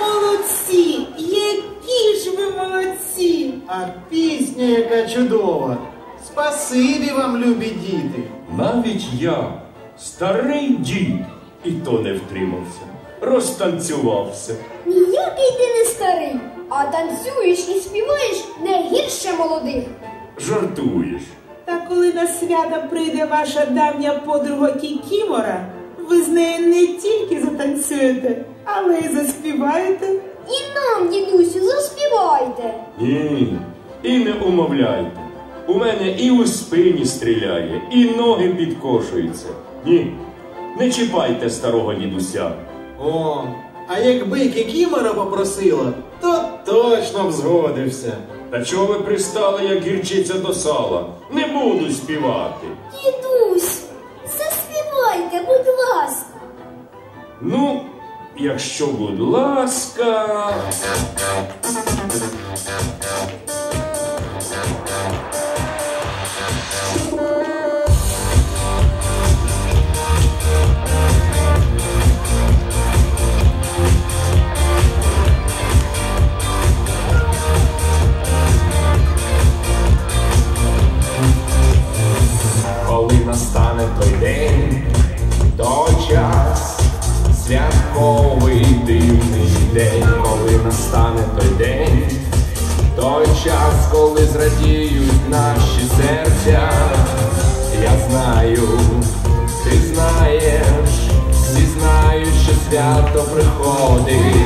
Молодці! Які ж ви молодці! А пісня яка чудова. Спасибі вам, любі діти. Навіть я, старий дід, і то не втримався, розтанцювався. Ніякий ти не старий, а танцюєш і співаєш не гірше молодих. Жартуєш. Та коли на свята прийде ваша давня подруга Кікімора, ви з нею не тільки затанцюєте, але й заспіваєте. І нам, дідусю, заспівайте. Ні, і не умовляйте. У мене і у спині стріляє, і ноги підкошуються. Ні, не чіпайте старого дідуся. О, а якби Кікімора попросила, то точно б згодився. Та чого ви пристали, як гірчиця до сала? Не буду співати. Дідусь, заспівайте, будь ласка. Ну, якщо, будь ласка. Настане той день, той час, святковий дивний день, коли настане той день, той час, коли зрадіють наші серця, я знаю, ти знаєш, всі знають, що свято приходить,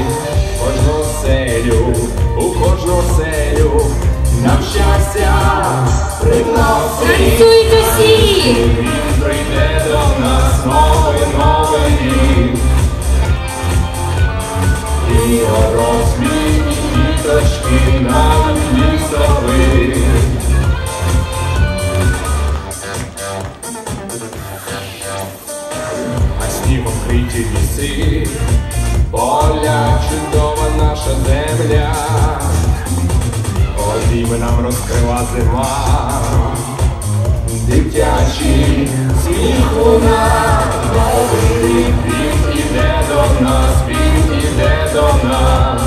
кожну селю, у кожну селю, нам щастя приносить. Всі! Прийде до нас новий новий рік. І розміні діточки нам ліси, поля чудова наша земля. Ходімо нам розкрива зима дитячий сміх у нас, новий рік він іде до нас, він іде до нас.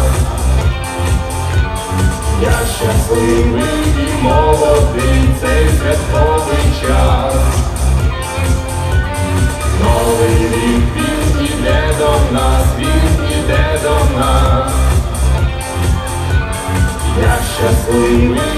Я щасливий і молодий цей святковий час. Новий рік він іде до нас, він іде до нас. Я щасливий